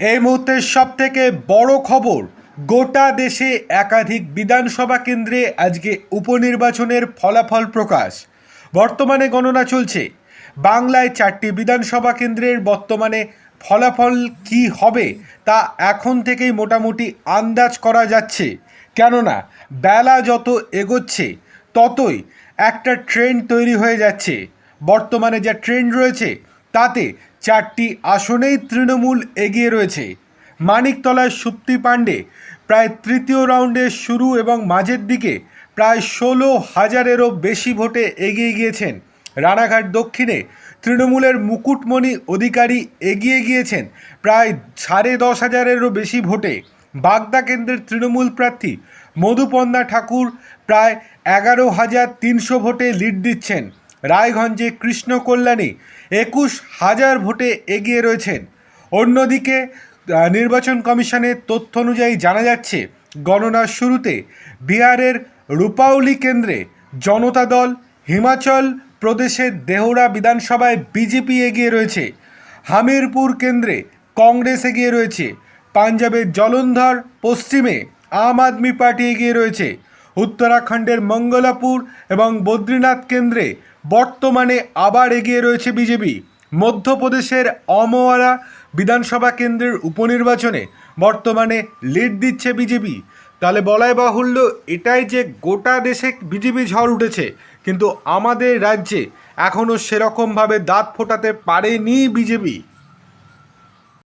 এই মুহূর্তের সব থেকে বড় খবর, গোটা দেশে একাধিক বিধানসভা কেন্দ্রে আজকে উপনির্বাচনের ফলাফল প্রকাশ। বর্তমানে গণনা চলছে, বাংলায় চারটি বিধানসভা কেন্দ্রের বর্তমানে ফলাফল কি হবে তা এখন থেকেই মোটামুটি আন্দাজ করা যাচ্ছে। কেননা, বেলা যত এগোচ্ছে, ততই একটা ট্রেন্ড তৈরি হয়ে যাচ্ছে। বর্তমানে যা ট্রেন্ড রয়েছে তাতে চারটি আসনেই তৃণমূল এগিয়ে রয়েছে। মানিকতলায় সুপ্তি পাণ্ডে প্রায় তৃতীয় রাউন্ডের শুরু এবং মাঝের দিকে প্রায় ষোলো হাজারেরও বেশি ভোটে এগিয়ে গিয়েছেন। রানাঘাট দক্ষিণে তৃণমূলের মুকুটমণি অধিকারী এগিয়ে গিয়েছেন প্রায় সাড়ে দশ হাজারেরও বেশি ভোটে। বাগদা কেন্দ্রের তৃণমূল প্রার্থী মধুপর্ণা ঠাকুর প্রায় এগারো হাজার তিনশো ভোটে লিড দিচ্ছেন। রায়গঞ্জে কৃষ্ণ কল্যাণী একুশ হাজার ভোটে এগিয়ে রয়েছেন। অন্যদিকে নির্বাচন কমিশনের তথ্য অনুযায়ী জানা যাচ্ছে, গণনার শুরুতে বিহারের রূপাউলি কেন্দ্রে জনতা দল, হিমাচল প্রদেশের দেহরা বিধানসভায় বিজেপি এগিয়ে রয়েছে। হামিরপুর কেন্দ্রে কংগ্রেস এগিয়ে রয়েছে। পাঞ্জাবের জলন্ধর পশ্চিমে আম আদমি পার্টি এগিয়ে রয়েছে। উত্তরাখণ্ডের মঙ্গলাপুর এবং বদ্রীনাথ কেন্দ্রে বর্তমানে আবার এগিয়ে রয়েছে বিজেপি। মধ্যপ্রদেশের অমোয়ারা বিধানসভা কেন্দ্রের উপনির্বাচনে বর্তমানে লিড দিচ্ছে বিজেপি। তাহলে বলাই বাহুল্য, এটাই যে গোটা দেশে বিজেপি ঝড় উঠেছে, কিন্তু আমাদের রাজ্যে এখনও সেরকমভাবে দাঁত ফোটাতে পারেনি বিজেপি।